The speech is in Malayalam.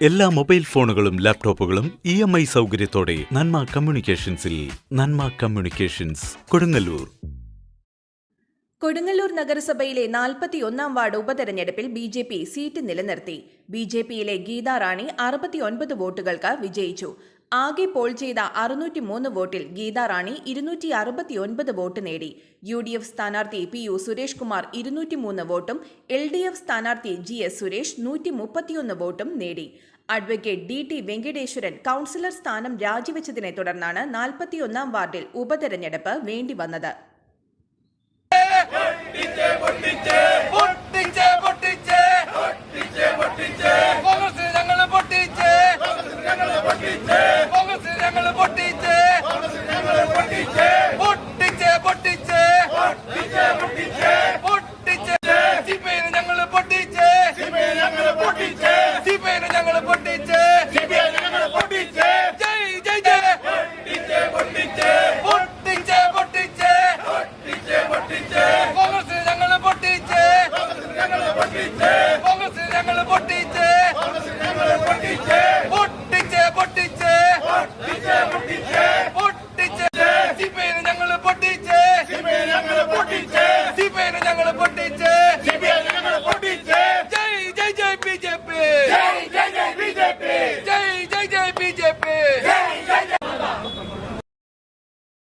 എല്ലാ മൊബൈൽ ഫോണുകളും ലാപ്ടോപ്പുകളും ഇ എം ഐ സൗകര്യത്തോടെ നന്മ കമ്മ്യൂണിക്കേഷൻസിൽ നന്മ കമ്മ്യൂണിക്കേഷൻസ് കൊടുങ്ങല്ലൂർ. കൊടുങ്ങല്ലൂർ നഗരസഭയിലെ നാൽപ്പത്തിയൊന്നാം വാർഡ് ഉപതെരഞ്ഞെടുപ്പിൽ ബി ജെ പി സീറ്റ് നിലനിർത്തി. ബി ജെ പിയിലെ ഗീതാ റാണി അറുപത്തിയൊൻപത് വോട്ടുകൾക്ക് വിജയിച്ചു. ആകെ പോൾ ചെയ്ത അറുന്നൂറ്റി മൂന്ന് വോട്ടിൽ ഗീതാറാണി ഇരുന്നൂറ്റി അറുപത്തിയൊൻപത് വോട്ട് നേടി. യു ഡി എഫ് സ്ഥാനാർത്ഥി പി യു സുരേഷ് കുമാർ ഇരുന്നൂറ്റി മൂന്ന് വോട്ടും എൽ ഡി എഫ് സ്ഥാനാർത്ഥി ജി എസ് സുരേഷ് നൂറ്റി മുപ്പത്തിയൊന്ന് വോട്ടും നേടി. Advocate D T Venkateswaran councillor സ്ഥാനം രാജിവെച്ചതിനെ തുടർന്നാണ് നാൽപ്പത്തിയൊന്നാം വാർഡിൽ ഉപതെരഞ്ഞെടുപ്പ് വേണ്ടിവന്നത്.